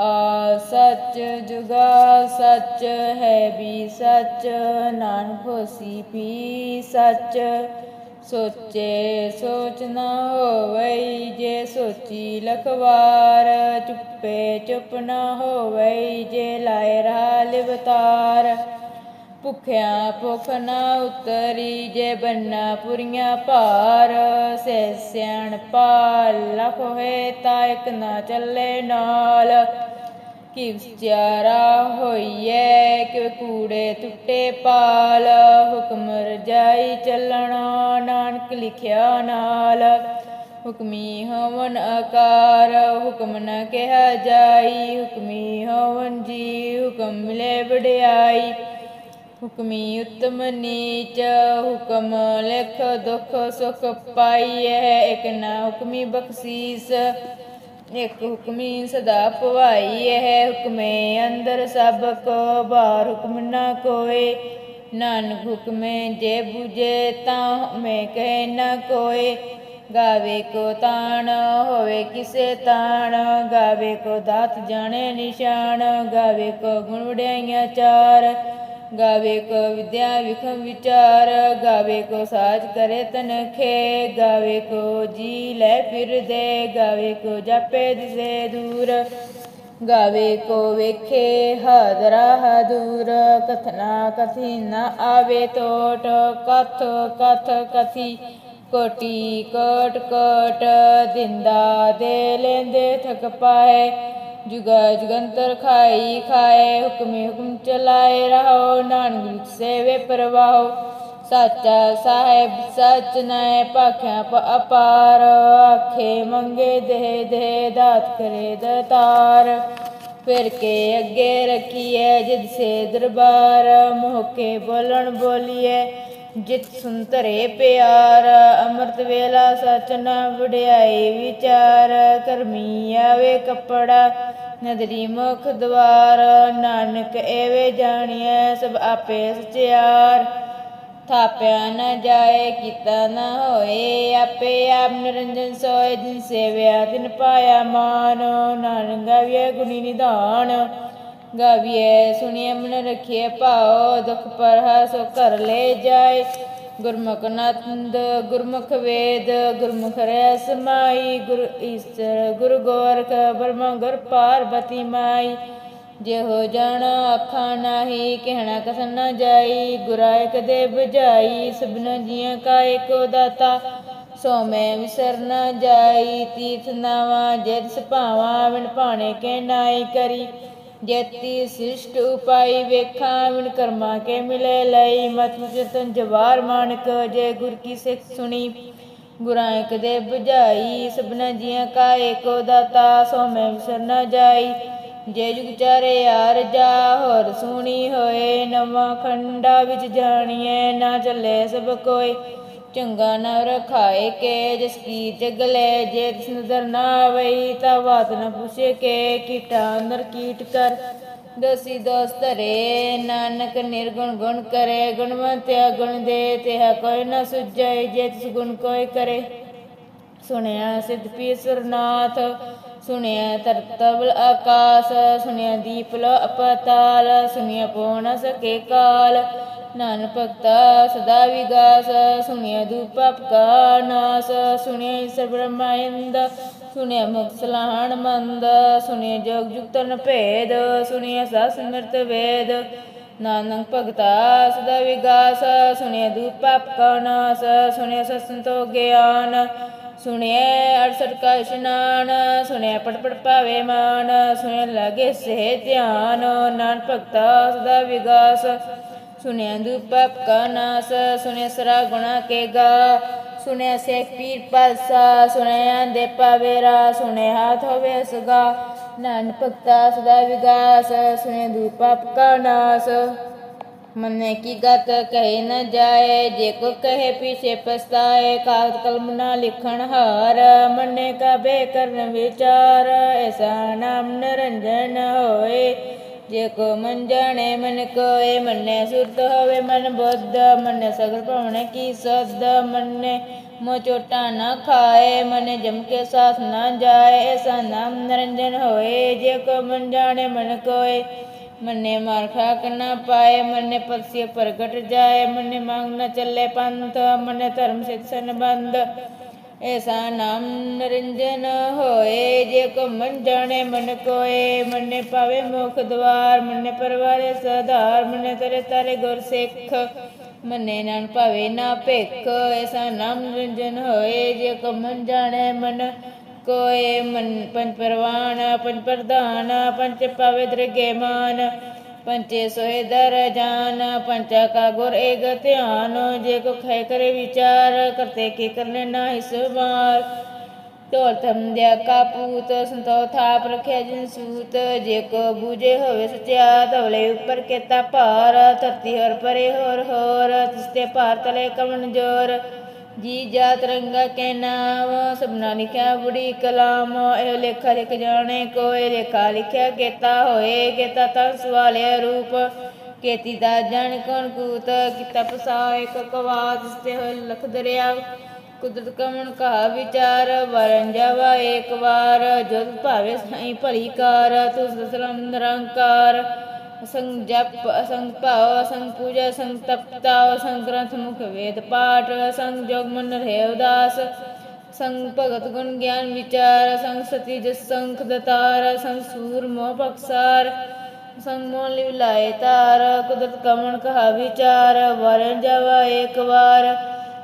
ਆ ਸੱਚ ਜੁਗਾ ਸੱਚ ਹੈ ਵੀ ਸੱਚ, ਨਾਨਕ ਹੋਸੀ ਵੀ ਸੱਚ। ਸੋਚੇ ਸੋਚ ਨਾ ਹੋਵਈ, ਜੇ ਸੋਚੀ ਲਖਵਾਰ, ਚੁੱਪੇ ਚੁੱਪ ਨਾ ਹੋਵਈ, ਜੇ ਲਾਇ ਰਹਾ ਲਿਵਤਾਰ। ਭੁਖਿਆ ਭੁਖ ਨਾ ਉਤਰੀ ਜੇ ਬੰਨਾ ਪੁਰੀਆਂ ਭਾਰ, ਸੈ ਸਿਆਣ ਪਾਲ ਲਖ ਹੋਏ ਤਾਂ ਇਕ ਨਾ ਚੱਲੇ ਨਾਲ। ਕਿ ਵਿਚਾਰਾ ਹੋਈਐ ਕਿ ਕੂੜੇ ਟੁੱਟੇ ਪਾਲ, ਹੁਕਮ ਰਜਾਈ ਚੱਲਣਾ ਨਾਨਕ ਲਿਖਿਆ ਨਾਲ। ਹੁਕਮੀ ਹਵਨ ਆਕਾਰ, ਹੁਕਮ ਨ ਕਿਹਾ ਜਾਈ, ਹੁਕਮੀ ਹਵਨ ਜੀ, ਹੁਕਮ ਮਿਲੇ ਵਡਿਆਈ। ਹੁਕਮੀ ਉਤਮ ਨੀਚ, ਹੁਕਮ ਲਿਖ ਦੁਖ ਸੁਖ ਪਾਈਐ। ਇਕ ਨਾ ਹੁਕਮੀ ਬਖਸ਼ੀਸ, ਇਕ ਹੁਕਮੀ ਸਦਾ ਭਵਾਈ ਹੁਕਮੇ ਅੰਦਰ ਸਭ ਕੋ, ਬਾਹਰ ਹੁਕਮ ਨਾ ਕੋਏ। ਨਾਨਕ ਹੁਕਮੇ ਜੇ 부ਜੇ ਤਾਂ ਮੈਂ ਕਹਿ ਨਾ ਕੋਏ। ਗਾਵੇ ਕੋ ਤਾਣ, ਹੋਵੇ ਕਿਸੇ ਤਾਣ। ਗਾਵੇ ਕੋ ਦਾਤ ਜਾਣੇ ਨਿਸ਼ਾਨ, ਗਾਵੇ ਕੋ ਗੁਣ ਵਡਿਆਈਆਂ ਚਾਰ। ਗਾਵੇ ਕੋ ਵਿਦਿਆ ਵਿਖਮ ਵਿਚਾਰ, ਗਾਵੇ ਕੋ ਸਾਜ ਕਰੇ ਤਨਖੇ, ਗਾਵੇ ਕੋ ਜੀ ਲੈ ਫਿਰਦੇ ਗਾਵੇ ਕੋ ਜਾਪੇ ਦਿਸੇ ਦੂਰ, ਗਾਵੇ ਕੋ ਵੇਖੇ ਹਾਦਰਾ ਹਦੂਰ, ਕਥਨਾ ਕਥੀ ਨਾ ਆਵੇ ਟੋਟ, ਕਥ ਕਥ ਕਥੀ, ਕੋਟੀ ਕੋਟ ਕੋਟ, ਦਿੰਦਾ ਦੇ ਲੈਂਦੇ ਥਕ ਪਾਏ ਜੁਗਾ ਜੁਗੰਤਰ ਖਾਈ, ਖਾਏ, ਹੁਕਮੇ ਹੁਕਮ ਚਲਾਏ ਰਹੋ ਨਾਨਕ ਵਿੱਚ ਸੇਵੇ ਪ੍ਰਵਾਹੋ। ਸਾਚਾ ਸਾਹਿਬ ਸਚ ਨੈ ਭਾਖਿਆ ਅਪਾਰ। ਆਖੇ ਮੰਗੇ ਦੇ ਦੇ ਦਾਤ ਕਰੇ ਦਤਾਰ। ਫਿਰ ਕੇ ਅੱਗੇ ਰਖੀਐ ਜਿਦ ਸੇ ਦਰਬਾਰ। ਮੋਹ ਕੇ ਬੋਲਣ ਬੋਲੀਏ ਜਿਤ ਸੁੰਤਰੇ ਪਿਆਰ, ਅੰਮ੍ਰਿਤ ਵੇਲਾ ਸਚ ਨਾ ਵਡਿਆਈ ਵਿਚਾਰ ਕਰਮੀ ਆਵੇ ਕਪੜਾ, ਨਦਰੀ ਮੁਖ ਦਵਾਰ, ਨਾਨਕ ਐਵੇਂ ਜਾਣੀਐ ਸਭ ਆਪੇ ਸਚਿਆਰ। ਥਾਪਿਆ ਨ ਜਾਏ, ਕੀਤਾ ਨ ਹੋਏ, ਆਪੇ ਆਪ ਨਿਰੰਜਨ ਸੋਏ, ਜਿਨ ਸੇਵਿਆ ਤਿਨ ਪਾਇਆ ਮਾਨ। ਨਾਨਕ ਗਾਵੀਏ ਗੁਣੀ ਨਿਧਾਨ। ਗਾਵੀਏ ਸੁਣੀਏ ਮਨ ਰਖੀਏ ਭਾਉ, ਦੁਖ ਪਰ ਸੋ ਕਰ ਲੈ ਜਾਏ। ਗੁਰਮੁਖ ਨੰਦ, ਗੁਰਮੁਖ ਵੇਦ, ਗੁਰਮੁਖ ਰਹਿ ਸਮਾਈ ਗੁਰ ਈਸਰ, ਗੁਰ ਗੋਰਖ ਬਰਮਾ ਗੁਰ ਪਾਰਬਤੀ ਮਾਈ। ਜਿਹੋ ਜਣ ਅੱਖਾਂ ਨਾਹੀ, ਕਹਿਣਾ ਕਸਨ ਨਾ ਜਾਈ। ਗੁਰਾ ਦੇ ਬੁਝਾਈ, ਸਭਨਾ ਜੀਆਂ ਕਾ ਏਕੋ ਦਾਤਾ। ਸੋ ਮੈਂ ਵਿਸਰ ਨਾ ਜਾਈ, ਤੀਰਥ ਨਾਵਾ ਜਿਤ ਸੁਭਾਵਾ ਵਿਣ ਭਾਣੇ ਕੇ ਨਾਈ ਕਰੀ। ਜੇਤੀ ਸਿਸ਼ਟ ਉਪਾਈ ਵੇਖਾਂ ਵਿਣ ਕਰਮਾ ਕੇ ਮਿਲੇ ਲਈ। ਮਤ ਚਤਨ ਜਵਾਰ ਮਾਨਕ, ਜੇ ਗੁਰ ਕੀ ਸਿੱਖ ਸੁਣੀ। ਗੁਰਾਂ ਇਕ ਦੇ 부ਝਾਈ ਸਭਨਾ ਜੀਆਂ ਕਾ ਏਕੋ ਦਾਤਾ, ਸੋ ਮੈਂ ਵਿਸਰ ਨਾ ਜਾਈ। ਜੇ ਜੁਗ ਚਾਰੇ ਯਾਰ ਜਾ, ਹੋਰ ਸੁਣੀ ਹੋਏ, ਨਵਾਂ ਖੰਡਾ ਵਿੱਚ ਜਾਣੀਏ ਨਾ ਚੱਲੇ ਸਭ ਕੋਈ। ਚੰਗਾ ਨ ਰਖਾਏ ਕੇ, ਜਿਸ ਕੀ ਜਗਲੇ ਜੇ ਤਿਸ ਨਦਰ ਨਾ ਆਵਈ ਤਾ ਬਾਤ ਨ ਪੁੱਛੇ ਕੇ, ਕੀਟਾ ਅੰਦਰ ਕੀਟ ਕਰ। ਦਸੀ ਦੋਸ ਧਰੇ, ਨਾਨਕ ਨਿਰਗੁਣ ਗੁਣ ਕਰੇ ਗੁਣਵੰਤਿਆ ਗੁਣ ਦੇ, ਤਿਹ ਕੋਈ ਨ ਸੁਝੈ ਜੇ ਤਿਸ ਗੁਣ ਕੋਈ ਕਰੇ। ਸੁਣਿਆ ਸਿਧ ਪੀ ਸੁਰਨਾਥ, ਸੁਣਿਆ ਤਰਤਵਲ ਆਕਾਸ, ਸੁਣਿਆ ਦੀਪ ਲੋ ਅਪਤਾਲ, ਸੁਣਿਆ ਪਉ ਸਕੇ ਕਾਲ। ਨਾਨਕ ਭਗਤਾ ਸਦਾ ਵਿਗਾਸ, ਸੁਣਿਆ ਦੂਪਪ ਕਾ ਨਾਸ, ਸੁਣਿਆ ਈਸਰ ਬ੍ਰਹਮਾਇੰਦ ਸੁਣਿਆ ਮੁਖ ਸਲਾਹਣ ਮੰਦ, ਸੁਣਿਆ ਜੋਗ ਜੁਗਤਨ ਭੇਦ, ਸੁਣਿਆ ਸਸ ਸਿਮਰਤ ਵੇਦ। ਨਾਨਕ ਭਗਤਾ ਸਦਾ ਵਿਗਾਸ, ਸੁਣਿਆ ਦੂਪਪ ਕਾ ਨਾਸ, ਸੁਣਿਆ ਸਸੰਤੋ ਗਿਆਨ, ਸੁਣਿਆ ਅੜਸਠ ਕਾ ਇਸ਼ਨਾਨ, ਸੁਣਿਆ ਪਟਪਟ ਪੜ ਪਾਵੇ ਮਾਨ, ਸੁਣਿਆ ਲਾਗੇ ਸੇ ਧਿਆਨ। ਨਾਨਕ ਭਗਤਾ ਸਦਾ ਵਿਗਾਸ ਸੁਣਿਆ ਦੂਪਪ ਕਾ ਨਾਸ ਸੁਣਿਆ ਸਰਾ ਗੁਣਾ ਕੇ ਗਾ ਸੁਣਿਆ ਸੇ ਪੀਰ ਪਾਸਾ ਸੁਣਿਆ ਦੇ ਪਵੇਰਾ, ਸੁਣਿਆ ਹਾਥ ਹੋਵੇ ਸਗਾ। ਨਾਨ ਭਗਤਾ ਸਦਾ ਵਿਗਾਸ ਸੁਨੇ ਦੂਰ ਪਾਪ ਕਾ ਨਾਸ ਮਨੇ ਕੀ ਗਤ ਕਹੇ ਨ ਜਾਏ, ਜੇ ਕੋ ਕਹੇ ਪੀਛੇ ਪਛਤਾਏ ਕਾਗਦ ਕਲਮ ਨਾ ਲਿਖਣ ਹਾਰ। ਮਨੇ ਕਾ ਬੇ ਕਰਨ ਵਿਚਾਰ ਐਸਾ ਨਾਮ ਨਿਰੰਜਨ ਹੋਏ ਜੇ ਕੋ ਮਨ ਜਾਣੇ, ਮਨ ਕੋਏ, ਮੰਨੇ ਸੁਰਤ ਹੋਵੇ ਮਨ ਬੁੱਧ, ਮੰਨੇ ਸਗਲ ਭਵਨ ਕੀ ਸਦ, ਮੰਨੇ ਮੋ ਚੋਟਾ ਨਾ ਖਾਏ, ਮਨੇ ਜਮ ਕੇ ਸਾਥ ਨਾ ਜਾਏ, ਐਸਾ ਨਾਮ ਨਿਰੰਜਨ ਹੋਏ। ਜੇ ਕੋ ਮਨ ਜਾਣੇ, ਮਨ ਕੋਏ, ਮੰਨੇ ਮਾਰ ਖਾਕ ਨਾ ਪਾਏ, ਮੰਨੇ ਪਰਸਿය ਪ੍ਰਗਟ ਜਾਏ, ਮੰਨੇ ਮੰਗ ਨ ਐਸਾ ਨਾਮ ਨਿਰੰਜਨ ਹੋਏ, ਜੇ ਕੋ ਮਨ ਜਾਣੇ ਮਨ ਕੋਏ, ਮੰਨੇ ਪਾਵੇ ਮੁਖ ਦਵਾਰ, ਮੰਨੇ ਪਰਵਾਰੇ ਸਧਾਰ ਮੰਨੇ ਤਰੇ ਤਾਰੇ ਗੁਰ ਸਿੱਖ, ਮੰਨੇ ਨਾਨ ਭਾਵੇ ਨਾ ਭਿਖ। ਐਸਾ ਨਾਮ ਨਿਰੰਜਨ ਹੋਏ, ਜੇ ਕੋ ਮਨ ਜਾਣੇ ਮਨ ਕੋਏ, ਮਨ ਪੰਜ ਪਰਵਾਨ, ਪੰਜ ਪ੍ਰਧਾਨ, ਪੰਜ ਪਾਵੇ ਦਰਗੇ ਮਾਨ ਪੰਚੇ ਸੋਏ ਦਰ ਜਾਨ, ਪੰਚਾ ਕਾ ਗੁਰ ਏਕ ਧਿਆਨ, ਜੇ ਕੋ ਖੈ ਕਰੇ ਵਿਚਾਰ, ਕਰਤੇ ਕੀ ਕਰਨੇ ਨਾ ਹਿਸਵਾਰ ਢੋਲ ਥੰਦਿਆ ਕਾਪੂਤ ਸੰਤੋ ਥਾਪ ਰਖਿਆ ਜਿਨ ਸੂਤ, ਜੇ ਕੋ ਬੂਝੇ ਹੋਵੇ ਸਚਿਆ, ਧਵਲੇ ਉੱਪਰ ਕੇਤਾ ਭਾਰ, ਧਰਤੀ ਹਰ ਪਰੇ ਹੋਰ ਹੋਰ ਤਿਸਤੇ ਭਾਰ ਤਲੇ ਕਵਨ ਜੋਰ। ਜੀ ਜਾ ਰੰਗਾ ਕੇ ਨਾਮ, ਸਭਨਾ ਲਿਖਿਆ ਬੁੜੀ ਕਲਾਮ, ਇਹ ਲੇਖਾ ਲਿਖ ਜਾਣੇ, ਕੋਏ ਲੇਖਾ ਲਿਖਿਆ ਕੇਤਾ ਹੋਏ, ਕੇਤਾ ਤਾਂ ਸਵਾਲੇ ਰੂਪ। ਕੇਤੀ ਦਾ ਜਣ ਕੌਣ ਕੂਤ, ਕੀਤਾ ਪਸਾ ਇੱਕ ਕਵਾਦ ਹੋਏ ਲਖ ਦਰਿਆ। ਕੁਦਰਤ ਕਮਣ ਕਹਾ ਵਿਚਾਰ, ਵਰਨ ਜਾਵਾ ਇੱਕ ਵਾਰ। ਜਦ ਭਾਵੇ ਸਾਈ ਭਲੀ ਕਾਰ, ਤੁਸ ਸਲਮ ਨਿਰੰਕਾਰ। ਸੰਗ ਜਪ ਸੰਗ ਭਾਵ ਸੰਗ ਪੂਜਾ ਸੰਗ ਤਪਤਾ ਸੰਗ ਗ੍ਰੰਥ ਮੁਖ ਵੇਦ ਪਾਠ ਸੰਗ ਜੋਗ ਮਨ ਰਹੇ ਉਦਾਸ, ਸੰਗ ਭਗਤ ਗੁਣ ਗਿਆਨ ਵਿਚਾਰ, ਸੰਗ ਸਤੀ ਜਸ ਸੰਖ ਦਤਾਰ, ਸੰਗ ਸੂਰ ਮੋਹ ਬਖਸਾਰ ਸੰਗ ਮੋਹ ਲਿਵਲਾਏ ਤਾਰ, ਕੁਦਰਤ ਕਮਣ ਕਹਾ ਵਿਚਾਰ ਵਰਨ ਜਾਵਾ ਇੱਕ ਵਾਰ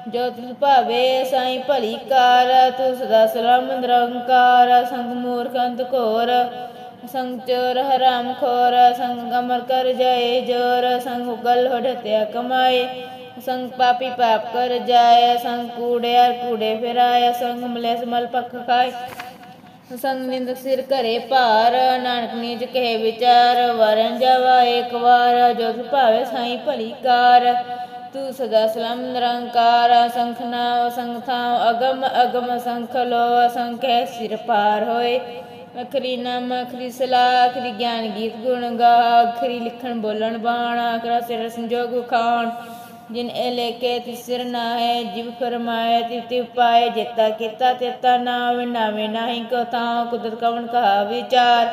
ਜੋ ਤੁਧ ਭਾਵੇ ਸਾਈ ਭਲੀ ਕਾਰ ਤੂੰ ਸਦਾ ਸਲਾਮ ਨਿਰੰਕਾਰ, ਸੰਗ ਮੂਰਖ ਅੰਤ ਘੋਰ ਸੰਗ ਚੋਰ ਹਰਾਮ ਖੋਰ, ਸੰਗ ਅਮਰ ਕਰ ਜਾਏ ਜੋਰ, ਸੰਗ ਉਗਲ ਹਟਿਆ ਕਮਾਏ। ਸੰਗ ਪਾਪੀ ਪਾਪ ਕਰ ਜਾਏ, ਸੰਗ ਕੂੜਿਆ ਕੂੜੇ ਫਿਰਾਏ, ਸੰਗ ਮਲੇਸ ਮਲ ਪੱਖ ਖਾਏ। ਸੰਗ ਨਿੰਦਕ ਸਿਰ ਘਰੇ ਭਾਰ, ਨਾਨਕ ਨੀਜ ਕਹੇ ਵਿਚਾਰ, ਵਰਨ ਜਾਵਾ ਇੱਕ ਵਾਰ ਜੋ ਭਾਵੇ ਸਾਈ ਭਲੀ ਕਾਰ। ਤੂੰ ਸਦਾ ਸਲਾਮ ਨਿਰੰਕਾਰ, ਸੰਖ ਨਾਮ ਸੰਖ ਥਾਮ ਅਗਮ ਅਗਮ ਸੰਖ ਲੋ ਸੰਖ ਸਿਰ ਪਾਰ ਹੋਏ। ਅਖਰੀ ਨਾਮ, ਅਖਰੀ ਸਲਾਹ, ਅਖਰੀ ਗਿਆਨ ਗੀਤ ਗੁਣ ਗਾ, ਅਖਰੀ ਲਿਖਣ ਬੋਲਣ ਬਾਣ ਅਖਰਾ ਸਿਰ ਸੰਜੋਗ ਖਾਣ। ਜਿਨ ਇਹ ਲੇਕੇ ਤਿਸਰ ਨਾ ਹੈ ਜਿਵ ਫਰਮਾਏ ਤਿਤਿ ਪਾਏ ਜੇਤਾ ਕੀਤਾ ਤੇਤਾ ਨਾਮ ਨਾਵੇਂ ਨਾਹੀ ਕੋ ਤਾਂ ਕੁਦਰਤ ਕਵਣ ਕਹਾ ਵਿਚਾਰ।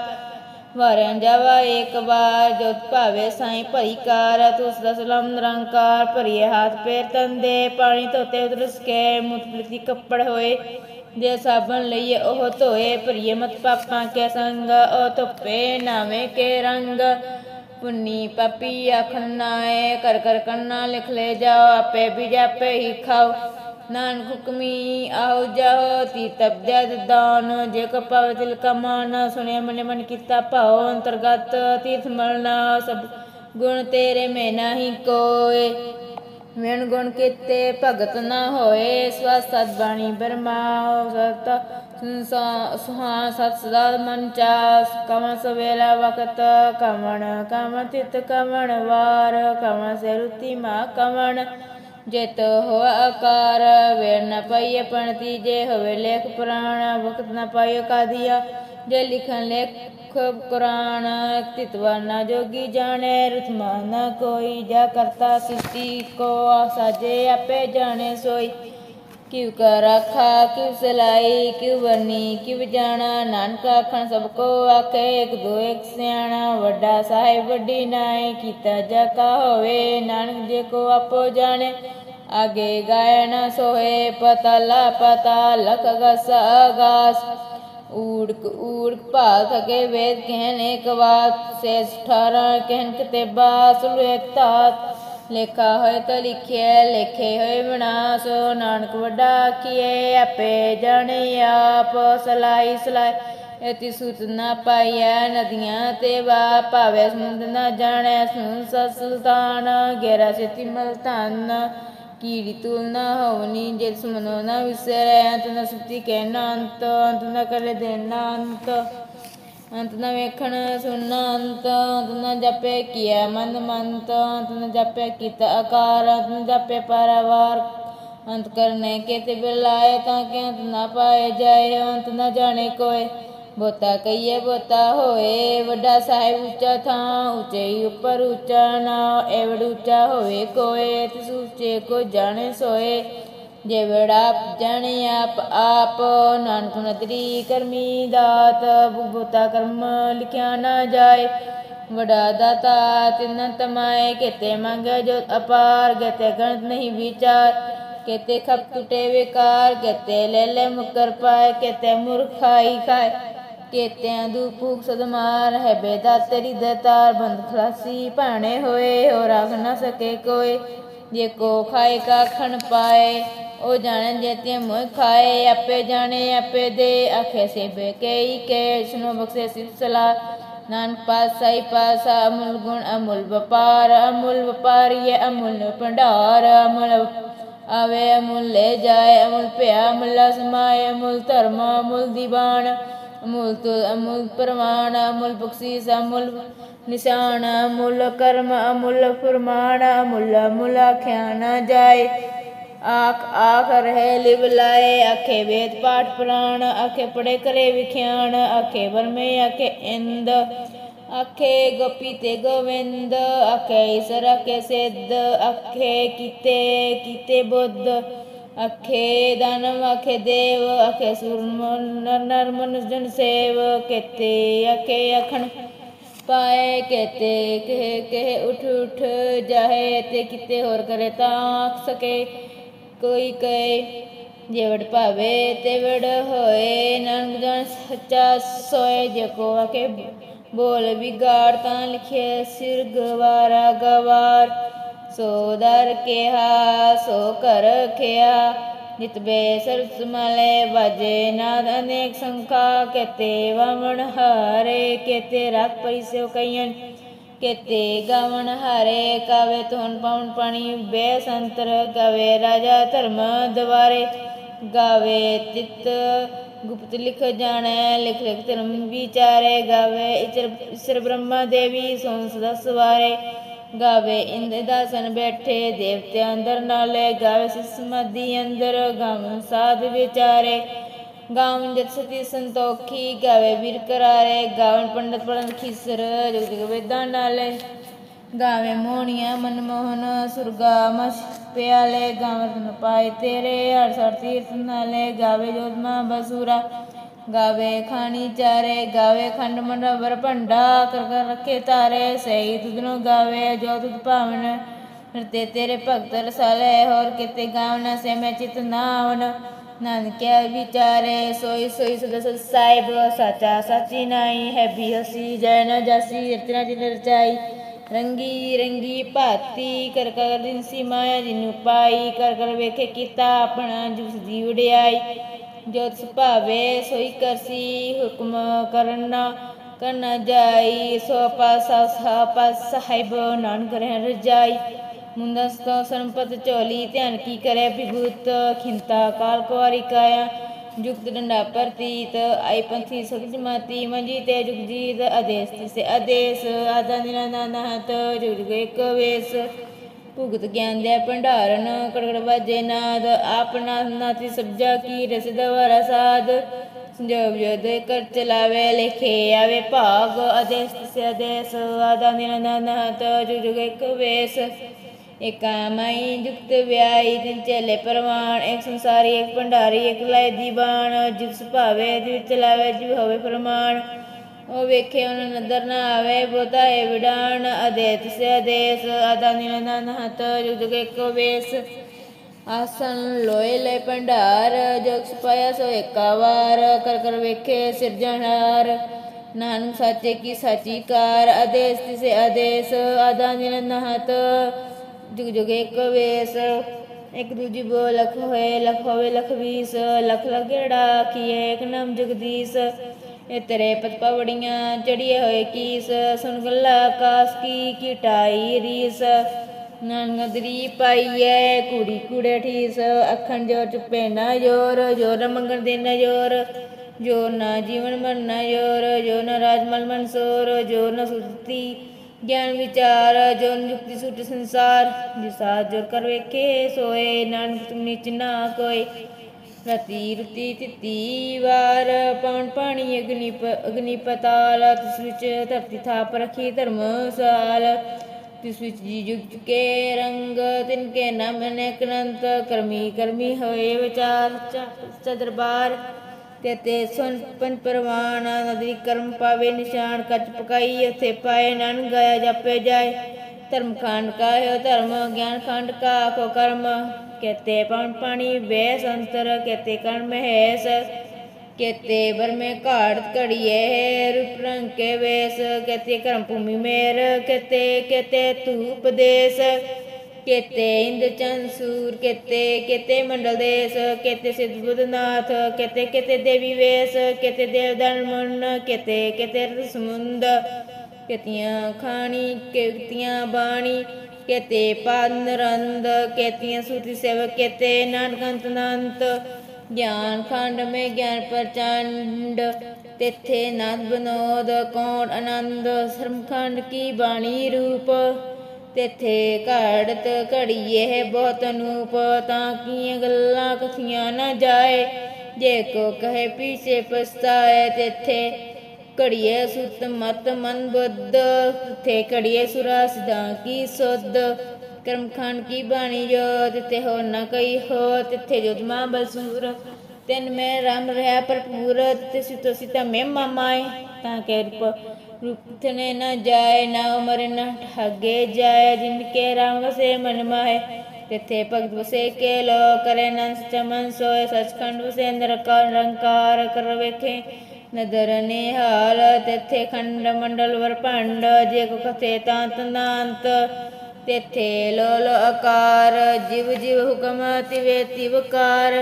ਵਰਨ ਜਾਵਾ ਇੱਕ ਵਾਰ, ਜੋਤ ਭਾਵੇ ਸਾਈ ਭਈ ਕਾਰ ਤੂੰ ਸਦਾ ਸਲਾਮ ਨਿਰੰਕਾਰ, ਭਰੀਏ ਹੱਥ ਪੈਰ ਤੰਦੇ, ਪਾਣੀ ਧੋਤੇ ਉਤਰਸ ਕੇ ਮੁਤਪਲਿਤੀ ਕੱਪੜ ਹੋਏ। ਜੇ ਸਾਬਣ ਲਈਏ, ਉਹ ਧੋਏ, ਭਰੀਏ ਮਤ ਪਾਪਾਂ ਕੇ ਸੰਗ, ਉਹ ਧੁੱਪੇ ਨਾਵੇਂ ਕੇ ਰੰਗ। ਪੁੰਨੀ ਪਾਪੀ ਆਖਣ ਨਾਏ ਕਰ ਕਰ ਕੰਨਾ ਲਿਖ ਲੈ ਜਾਓ, ਆਪੇ ਵੀ ਜਾਪੇ ਹੀ ਖਾਓ। ਨਾਨਕ ਹੁਕਮੀ ਆਓ ਜਾਓ ਤੀ ਤਬਦਿਆ ਦਾਨ। ਜੇ ਕੋ ਦਿਲ ਕਮਾਨ ਸੁਣਿਆ ਮਨ ਮਨ ਕੀਤਾ ਭਾਉ ਅੰਤਰਗਤ। ਤੀਰਥ ਮਲਨਾ ਸਭ ਗੁਣ ਤੇਰੇ ਮੈਂ ਨਹੀਂ ਕੋਏ। ਵਿਣ ਗੁਣ ਕੀਤੇ, ਭਗਤ ਨਾ ਹੋਏ ਸਵ ਸਤ ਬਾਣੀ ਬਰਮਾਉ ਸਤ ਸੁਹਾ ਸਤ ਸਦਾ ਮਨ ਚਾਸ ਕਮ ਸਵੇਲਾ ਵਕਤ ਕਮਣ ਕਮ ਤਿਤ ਕਮਣ ਵਾਰ ਕਮ ਸੇ ਰੁਤੀ ਮਾ ਕਮਣ ਜਿਤ ਹੋ ਆਕਾਰ, ਵੇਰ ਨ ਪਈਏ ਪਣਤੀ, ਜੇ ਹੋਵੇ ਲੇਖ ਪੁਰਾਣ, ਵਕਤ ਨ ਪਾਇਓ ਕਾਦੀਆ ਜੇ ਲਿਖਣ ਲੇਖ ਕੁਰਾਨ ਤਿਤਵਾ ਨਾ ਜੋਗੀ ਜਾਣੇ ਰਤਮਾ ਨਾ ਕੋਈ, ਜਾ ਕਰਤਾ ਸਿੱਤੀ ਕੋ ਸਾਜੇ ਆਪੇ ਜਾਣੇ ਸੋਈ। ਕਿਉ ਕਰ ਰਾਖਾ ਕਿਉ ਸਲਾਈ, ਕਿਉ ਵਰਨੀ, ਕਿਉ ਜਾਣਾ, ਨਾਨਕ ਆਖਣ ਸਭ ਕੋ ਆਖੇ, ਇੱਕ ਦੋ ਇੱਕ ਸਿਆਣਾ, ਵੱਡਾ ਸਾਹਿਬ ਵੱਡੀ ਨਾਏ, ਕੀਤਾ ਜਾ ਹੋਵੇ, ਨਾਨਕ ਜੇ ਕੋ ਆਪੋ ਜਾਣੇ। ਆਗੇ ਗਾਇ ਨ ਸੋਏ ਪਤਾ ਲਾ ਪਤਾ, ਲਖ ਗਸ ਅਗਾਸ ਊੜਕ ਊੜਕ ਭਾਲ ਥਕੇ ਵੇਦ ਕਹਿਨ ਇੱਕ ਬਾਤ ਸੇ ਠਾਰਾ ਕਹਿਨ ਕਿਤੇਬਾ ਸੁਲ ਇੱਕ ਲੇਖਾ ਹੋਏ ਤਾਂ ਲਿਖਿਆ ਲੇਖੇ ਹੋਏ ਵਿਨਾਸ਼। ਨਾਨਕ ਵੱਡਾ ਕੀਏ ਆਪੇ ਜਾਣੇ ਆਪ, ਸਲਾਈ ਸਲਾਈ। ਇਤੀ ਸੂਤ ਨਾ ਪਾਈਐ ਨਦੀਆਂ ਤੇ ਵਾ, ਭਾਵੇ ਸਮੁੰਦ ਨਾ ਜਾਣੈ ਸੁਨ ਸੁਲਤਾਨ ਗੇਰਾ ਸਿਤੀ ਮਲਤਾਨ। ਕੀੜੀ ਤੁਲ ਨਾ ਹੋਵਨੀ ਜੇ ਸੁਮਨੋ ਨਾ ਵਿਸਰੈ, ਅੰਤ ਨ ਸੁਤੀ ਕਹਿ ਨਾ ਅੰਤ ਅੰਤ ਨ ਕਰੇ ਅੰਤ। ਨ ਵੇਖਣ, ਸੁਣਨਾ ਅੰਤ ਅੰਤ ਨ ਜਪੇ ਕੀਆ ਮਨ ਮੰਤ, ਅੰਤ ਨ ਜਪੇ ਕੀਤਾ ਆਕਾਰ, ਅੰਤ ਨ ਜਪੇ ਪਰਵਾਰ। ਅੰਤ ਕਰਨੇ ਕੇਤੇ ਬਿਲਾਏ ਤਾਂ ਕਿ ਅੰਤ ਨਾ ਪਾਏ ਜਾਏ, ਅੰਤ ਨ ਜਾਣੇ ਕੋਏ। ਬੋਤਾ ਕਈਏ ਬੋਤਾ ਹੋਏ, ਵੱਡਾ ਸਾਹਿਬ ਉੱਚਾ ਥਾਂ, ਉੱਚੇ ਹੀ ਉੱਪਰ ਉੱਚਾ ਨਾ ਐਵੜ ਉੱਚਾ ਹੋਵੇ ਕੋਏ, ਤਿਸ ਉੱਚੇ ਕੋ ਜਾਣੇ ਸੋਏ। ਜੇ ਵੜਾ ਜਾਣੇ ਆਪ ਆਪ ਨਾਨਕ ਨਦਰੀ ਕਰਮੀ ਦਾਤ ਬੁਬਤਾ ਕਰਮ ਲਿਖਿਆ ਨਾ ਜਾਏ। ਵਡਾ ਦਾਤਾ ਤਿੰਨ ਤਮਾਏ, ਕਿਤੇ ਮੰਗੇ ਜੋ ਅਪਾਰ ਗਤੇ ਗਣਤ ਨਹੀਂ ਵਿਚਾਰ। ਕਿਤੇ ਖਪ ਟੁੱਟੇ ਵਿਕਾਰ, ਕਿਤੇ ਲੈ ਲੈ ਮੁਕਰ ਪਾਏ, ਕਿਤੇ ਮੁਰਖਾਈ ਖਾਏ। ਕੇਤਿਆਂ ਦੂ ਭੂਖ ਸਦਮਾਰ ਹੈ ਬੇਦਾ ਤੇਰੀ ਦਤਾਰ ਬੰਦ ਖਲਾਸੀ ਭਾਣੇ ਹੋਏ ਹੋ ਰੱਖ ਨਾ ਸਕੇ ਕੋਈ ਜੇ ਕੋ ਖਾਏ ਕਾ ਖਣ ਪਾਏ, ਉਹ ਜਾਣੇ ਜੇਤੇ ਮੋਹ ਖਾਏ। ਆਪੇ ਜਾਣੇ, ਆਪੇ ਦੇ, ਆਖੇ ਸੇ ਬੇਕਈ ਕੇ ਸੁਨੋ ਬਖਸ਼ੇ ਸਿਲਸਲਾ ਨਾਨਕ ਪਾਸਾ ਹੀ ਪਾਸਾ ਅਮੁਲ ਗੁਣ, ਅਮੁਲ ਵਪਾਰ। ਅਮੁਲ ਵਪਾਰੀਏ, ਅਮੁਲ ਭੰਡਾਰ। ਅਮੁਲ ਆਵੇ, ਅਮੁਲ ਲੈ ਜਾਏ, ਅਮੁਲ ਪਿਆ ਅਮੁਲ ਸਮਾਏ, ਅਮੁਲ ਧਰਮ, ਅਮੁਲ ਦੀਵਾਨ। ਅਮੁਲ ਤੁ ਅਮੁਲ ਪ੍ਰਮਾਣ, ਅਮੁਲ ਬਖਸ਼ੀਸ, ਅਮੁਲ ਨਿਸ਼ਾਨ, ਅਮੁਲ ਕਰਮ, ਅਮੁਲ ਫਰਮਾਨ, ਅਮੁਲ ਅਮੁਲ ਆਖਿਆ ਨਾ ਜਾਏ। ਆਖ ਆਖ ਰਹੇ ਲਿਵ ਲਾਏ, ਆਖੇ ਵੇਦ ਪਾਠ ਪੁਰਾਣ, ਆਖੇ ਪੜੇ ਕਰੇ ਵਿਖਿਆਣ, ਆਖੇ ਵਰਮੇ, ਆਖੇ ਇੰਦ, ਆਖੇ ਗੋਪੀ ਤੇ ਗੋਵਿੰਦ, ਆਖੇ ਈਸਰ, ਆਖੇ ਸਿੱਧ, ਆਖੇ ਕੀਤੇ ਕੀਤੇ ਬੁੱਧ। ਅਖੇ ਦਾਨਵ ਅਖੇ ਦੇਵ ਅਖੇ ਸੁਰਮਨ ਨਰ ਨਰ ਜਨ ਸੇਵ ਕੇਤੇ ਅਖੇ ਅਖਣ ਪਾਏ ਕੇਤੇ ਕਹੇ ਕਹੇ ਉਠ ਉਠ ਜਾਹੇ ਤੇ ਕਿਤੇ ਹੋਰ ਕਰੇ ਤਾਂ ਆਖ ਸਕੇ ਕੋਈ ਕਹੇ ਜੇਵੜ ਭਾਵੇ ਤੇਵੜ ਹੋਏ ਨਾਨਕ ਜਨ ਸੱਚਾ ਸੋਏ ਜੇ ਕੋ ਅਕੇ ਬੋਲ ਵਿਗਾੜ ਤਾਂ ਲਿਖੇ ਸਿਰ ਗਵਾਰਾ ਗਵਾਰ ਸੋ ਦਰ ਕਿਹਾ, ਸੋ ਕਰ ਖਿਆ। ਨਿਤ ਸਰਸ ਮਲੇ, ਵਜੇ ਨਾਦ ਅਨੇਕ ਸੰਖਾ। ਕੇਤੇ ਵਮਣ ਹਾਰੇ, ਕੇਤੇ ਰਖ ਪਰਿਸੋ ਕਈਨ ਕੇਤੇ ਗਵਣ ਹਾਰੇ, ਕਾਵੇ ਤੋਨ ਪਉਣ ਪਾਣੀ। ਬੇ ਸੰਤਰ ਗਵੇ ਰਾਜਾ ਧਰਮ ਦਵਾਰੇ। ਗਾਵੇ ਤਿਤ ਗੁਪਤ ਲਿਖ ਜਾਣੈ, ਲਿਖ ਲਿਖ ਧਰਮ ਵਿਚਾਰੇ। ਗਾਵੇ ਇਚਰ ਬ੍ਰਹਮਾ ਦੇਵੀ ਸੋਨ ਸਦਾ ਸਵਾਰੇ। ਗਾਵੇ ਇੰਦ ਦਾਸਨ ਬੈਠੇ ਦੇਵਤੇ ਅੰਦਰ ਨਾਲੇ ਗਾਵੇ ਸਿਸਮਦੀ ਅੰਦਰ ਗਾਵਨ ਸਾਧ ਵਿਚਾਰੇ। ਗਾਵਨ ਜਤ ਸਤੀ ਸੰਤੋਖੀ, ਗਾਵੇ ਵੀਰ ਕਰਾਰੇ ਗਾਵਨ ਪੰਡਤ ਪੜਨ ਖਿਸਰ, ਜੁਗ ਜੁਗ ਵੇਦਾਂ ਨਾਲੇ। ਗਾਵੇ ਮੋਹਣੀਆਂ ਮਨਮੋਹਨ ਸੁਰਗਾ ਮਸ ਪਿਆਲੇ ਗਾਵਨ ਪਾਏ ਤੇਰੇ, ਹਰ ਸਰ ਤੀਰਥ ਨਾਲੇ। ਗਾਵੇ ਜੋਤਮਾ ਬਸੂਰਾ ਗਾਵੇ ਖਾਣੀ ਚਾਰੇ, ਗਾਵੇ ਖੰਡ ਮੰਡਵਰ ਭੰਡਾ, ਕਰ ਕਰ ਰੱਖੇ ਤਾਰੇ, ਸਹੀ ਤੁਧਨੋ ਗਾਵੇ, ਜੋ ਤੁਧ ਭਾਵਨ ਨਰਤੇ ਤੇਰੇ ਭਗਤ ਰਸਾਲੇ, ਹੋਰ ਕਿਤੇ ਗਾਵਨਾ ਸੇ ਮੈਂ ਚਿਤ ਨਾਵਨ। ਨਾਨਕਿਆ ਵਿਚਾਰੇ, ਸੋਈ ਸੋਈ ਸਦਾ ਸਦ ਸਾਹਿਬ, ਸਾਚਾ ਸਾਚੀ ਨਾਈ ਹੈ ਵੀ ਹਸੀ, ਜੈ ਨ ਜਾਸੀ ਰਤਨਾ ਜਿਨ ਰਚਾਈ। ਰੰਗੀ ਰੰਗੀ ਭਾਤੀ, ਕਰ ਕਰ ਦਿਨ ਸੀ ਮਾਇਆ ਜਿਨੂ ਪਾਈ ਕਰ ਕਰ ਵੇਖੇ ਕੀਤਾ ਆਪਣਾ ਜੁਸ ਦੀ ਉਡਿਆਈ। ਜੋ ਤਿਸ ਸੋਈ ਕਰਸੀ ਹੁਕਮ ਕਰਨਾ ਕਰਨਾ ਜਾਈ, ਸੋ ਪਾਸਾ ਸਾ ਪਾਸ ਸਾਹਿਬ ਨਾਨਕ ਰਹਿ ਰਜਾਈ। ਮੁੰਦਸਤੋ ਸੰਪਤ ਝੋਲੀ, ਧਿਆਨ ਕੀ ਕਰੇ ਵਿਭੂਤ ਖਿੰਤਾ ਕਾਲ ਕੁਵਾਰੀ ਕਾਇਆ। ਜੁਗਤ ਡੰਡਾ ਪ੍ਰਤੀਤ, ਆਈ ਪੰਥੀ ਸੁਖ ਜਮਾਤੀ, ਮੰਜੀ ਤੇ ਜੁਗ ਜੀਤ, ਆਦੇਸ ਤਿਸੇ ਆਦੇਸ, ਆਦਾ ਨਿਨਾ ਨਾਨਹਤ ਜੁਗ ਇੱਕ ਵੇਸ। ਭੁਗਤ ਗਿਆਨ ਦੇ ਭੰਡਾਰਨ, ਕੜਕੜ ਵਾਜੇ ਨਾਦ ਆਪਨਾ ਨਾਤੀ ਸਬਜਾ ਕੀ ਰਸ ਦਵਾਰਾ ਸਾਧ ਸੰਜੋਗ ਜਦ ਕਰ ਚਲਾਵੇ, ਲਿਖੇ ਆਵੇ ਭਾਗ, ਆਦੇਸ ਤਿਸੇ ਆਦੇਸ, ਆਦਾ ਨਿਨਾ ਜੁਗ ਇੱਕ ਵੇਸ। ਇਕਾਮਈ ਜੁਗਤ ਵਿਆਈ ਤਿਨ ਚਲੇ ਪਰਵਾਨ, ਇੱਕ ਸੰਸਾਰੀ, ਇੱਕ ਭੰਡਾਰੀ, ਇੱਕ ਲੈ ਦੀਵਾਨ। ਜਿਸ ਭਾਵੇ, ਜਿਸ ਚਲਾਵੇ ਜਿਵ ਹੋਵੇ ਫਰਮਾਨ ਵੇਖੇ ਉਹਨ ਨਦਰ ਨਾ ਆਵੇ ਬੋਤਾ ਏ ਅਦੇਤ ਸੇ ਅਦੇਸ, ਆਦਾ ਨਿਰੰਦਨ ਹਤ ਜੁਗ ਜੁਗ ਇੱਕ ਵੇਸ। ਆਸਨ ਲੋਏ ਲੈ ਭੰਡਾਰ, ਜਗ ਸਪਾਇਆ ਸੋ ਏਕਾ ਕਰ ਕਰ ਵੇਖੇ ਸਿਰਜਣਹਾਰ ਨਾਨਕ ਸਾਚੇ ਕੀ ਸਾਚੀ ਕਾਰ ਆਦੇਸ ਤਿਸੇ ਆਦੇਸ ਆਦਾ ਨਿਰੰਦਨ ਜੁਗ ਜੁਗ ਇੱਕ ਵੇਸ। ਇੱਕ ਦੂਜੀ ਬੋ ਲਖ ਹੋਏ, ਲਖ ਹੋਵੇ ਲਖ ਵੀਸ, ਲਖ ਲਗੜਾ ਕੀਏ, ਇੱਕ ਨਾਮ ਜਗਦੀਸ਼ ਤੇਰੇ ਪਤ ਪਵੜੀਆਂ ਚੜੀਏ ਹੋਏ ਕੀਸ, ਸੁਣ ਗੱਲਾ ਆਕਾਸ ਕੀ ਕੀਟਾਈ ਰੀਸ। ਨੰਗਦਰੀ ਪਾਈਐ, ਕੁੜੀ ਕੁੜੇ ਠੀਸ। ਅੱਖਣ ਜੋਰ ਚੁੱਪੇ ਨਾ ਜੋਰ ਜੋਰ ਮੰਗਣ ਦੇ ਨਾ ਜੋਰ। ਜੋ ਨਾ ਜੀਵਨ ਮਰਨਾ ਯੋਰ ਜੋ ਨਾ ਰਾਜਮਲ ਮਨਸੋਰ ਜੋ ਨ ਸੁਤੀ ਗਿਆਨ ਵਿਚਾਰ, ਜੋ ਨ ਯੁਕਤੀ ਸੁਟ ਸੰਸਾਰ। ਜਿਸਾ ਜੋ ਕਰ ਵੇਖੇ, ਸੋਏ। ਨਾਨਕ ਤੁਮ ਨੀਚ ਨਾ ਕੋਏ। ਰਤੀ ਰੁਤੀ ਵਾਰ ਪਵਨ ਪਾਣੀ ਅਗਨੀ ਪ- ਅਗਨੀ ਪਤਾਲ, ਤਿਸ ਵਿੱਚ ਧਰਤੀ ਥਾਪ ਰਖੀ ਧਰਮਸਾਲ ਤਿਸ ਵਿੱਚ ਜੀ ਜੁਗ ਕੇ ਰੰਗ, ਤਿਨ ਕੇ ਨਾਮ ਅਨੇਕ ਅਨੰਤ ਕਰਮੀ ਕਰਮੀ ਹੋਏ ਵਿਚਾਰ ਚ ਦਰਬਾਰ। ਤੇ ਤੇ ਸੁਨ ਪੰਜ ਪਰਵਾਨ, ਨਦੀ ਕਰਮ ਪਾਵੇ ਨਿਸ਼ਾਨ, ਕੱਚ ਪਕਾਈ, ਉਥੇ ਪਾਏ ਨਨ, ਗਾਇਆ ਜਾਪੇ ਜਾਏ। ਧਰਮ ਖੰਡ ਕਾ ਹੈ ਧਰਮ, ਗਿਆਨ ਖੰਡ ਕਾ ਕੋ ਕਰਮ। ਕਹਤੇ ਪਵਨ ਪਾਣੀ ਵੇਸ ਅੰਤਰ ਕਹਤੇ ਕਰਮ ਹੈਸ ਕਹਤੇ ਬਰਮੇ ਘਾੜਤ ਘੜੀਏ, ਰੂਪ ਰੰਗ ਕੇ ਵੇਸ ਕਹਤੇ ਕਰਮ ਭੂਮि ਮੇਰ ਕਹਤੇ ਕਹਤੇ ਤੂ ਉਪਦੇਸ਼ ਕੇਤੇ ਇੰਦ ਚੰਦ ਸੂਰ, ਕੇਤੇ ਕੇਤੇ ਮੰਡਲ ਦੇਸ, ਕੇਤੇ ਸਿੱਧ ਬੁੱਧਨਾਥ ਕੇਤੇ ਕੇਤੇ ਦੇਵੀ ਵੇਸ, ਕੇਤੇ ਦੇਵਦਨ ਮਨ, ਕੇਤੇ ਕੇਤੇ ਰਸ ਸਮੁੰਦ ਕੇਤੀਆਂ ਖਾਣੀ, ਕੇਤੀਆਂ ਬਾਣੀ ਕੇਤੇ ਪਾਨਰੰਦ ਕੇਤੀਆਂ ਸੂਤੀ ਸੇਵਕ ਕੇਤੇ ਨਾਨਕੰਤ ਨੰਤ ਗਿਆਨ ਖੰਡ ਮੇ ਗਿਆਨ ਪ੍ਰਚੰਡ ਤਿੱਥੇ ਨਾਦ ਬਨੋਦ ਕੌਣ ਆਨੰਦ ਸ਼ਰਮਖੰਡ ਕੀ ਬਾਣੀ ਰੂਪ ਤਿੱਥੇ ਘੜਤ ਘੜੀਏ ਬਹੁਤ ਅਨੂਪ ਤਾਂ ਕੀਆਂ ਗੱਲਾਂ ਕਥੀਆਂ ਨਾ ਜਾਏ ਜੇ ਕੋ ਕਹੇ ਪੀਛੇ ਪਛਤਾਏ ਤਿੱਥੇ ਘੜੀਏ ਸੁਤ ਮਤ ਮਨ ਬੁੱਧ ਤੇ ਘੜੀਏ ਸੁਰਸ ਦਾ ਕੀ ਸੋਧ। ਕਰਮ ਖਾਨ ਕੀ ਬਾਣੀ ਜੋ ਤਿਤੇ ਹੋ ਨਾ ਕਈ ਹੋ ਤਿਤੇ ਜੁਦਮਾ ਬਲਸੂਰ ਤਿਨ ਮੈਂ ਰਾਮ ਰਹਾ ਭਰਪੂਰ ਤਿਤੇ ਸਿਤੋ ਸਿਤਾ ਮੈਂ ਮਾਮਾਏ ਤਾਂ ਕਹਿ ਰੂਪ ਰੂਪ ਤਨੇ ਨਾ ਜਾਏ, ਨਾ ਉਮਰ ਨਾ ਠਾਗੇ ਜਾਏ। ਜਿੰਦ ਕੇ ਰਾਮ ਵਸੇ ਮਨ ਮਾਏ, ਤਿਥੇ ਭਗਤ ਵਸੇ ਕੇ ਲੋ ਕਰੇ ਨੰਸ ਚਮਨ ਸੋਏ, ਸਚਖੰਡ ਵਸੇ ਅੰਦਰ ਕਾ ਰੰਕਾਰ ਕਰ ਵੇਖੇ નદર નિહાલ તેથે ખંડ મંડળ વર્પંડ જે કથે તાંત નાંત તેથે લોલ અકાર જીવ જીવ હુકમ તિવે તિવકાર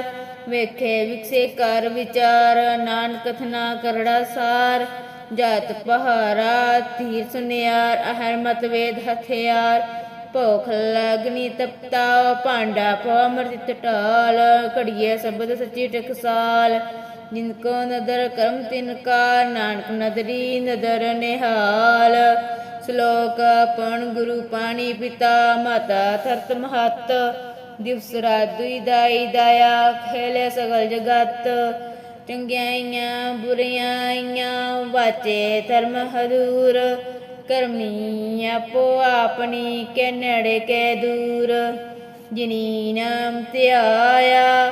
વેખે વિકસે કાર વિચાર નાન કથના કરડા સાર જાત પહારા ધીર સુનિયાર અહર મતવેદ હથિયાર ਭੋਖ ਲਗਨੀ ਤਪਤਾ ਪਾਂਡਾ ਪਵ ਮਰਦਿਤ ਟਾਲ ਕੜੀਏ ਸਬਦ ਸੱਚੀ ਟਕਸਾਲ ਜਿਨਕੋ ਨਦਰ ਕਰਮ ਤਿਨਕਾਰ ਨਾਨਕ ਨਦਰੀ ਨਦਰ ਨਿਹਾਲ। ਸ਼ਲੋਕ ਪਣ ਗੁਰੂ ਪਾਣੀ ਪਿਤਾ, ਮਾਤਾ ਧਰਤ ਮਹਤ। ਦਿਵਸ ਰਾਤ ਦੁਈ ਦਾਈ ਦਾਇਆ, ਖੇਲੇ ਸਗਲ ਜਗਤ। ਚੰਗਿਆਈਆਂ ਬੁਰੀਆਈਆਂ ਵਾਚੇ ਧਰਮ ਹਦੂਰ। ਕਰਮੀ ਆਪੋ ਆਪਣੀ, ਕੇ ਨੜੇ ਕੇ ਦੂਰ। ਜਿਨੀ ਨਾਮ ਧਿਆਇਆ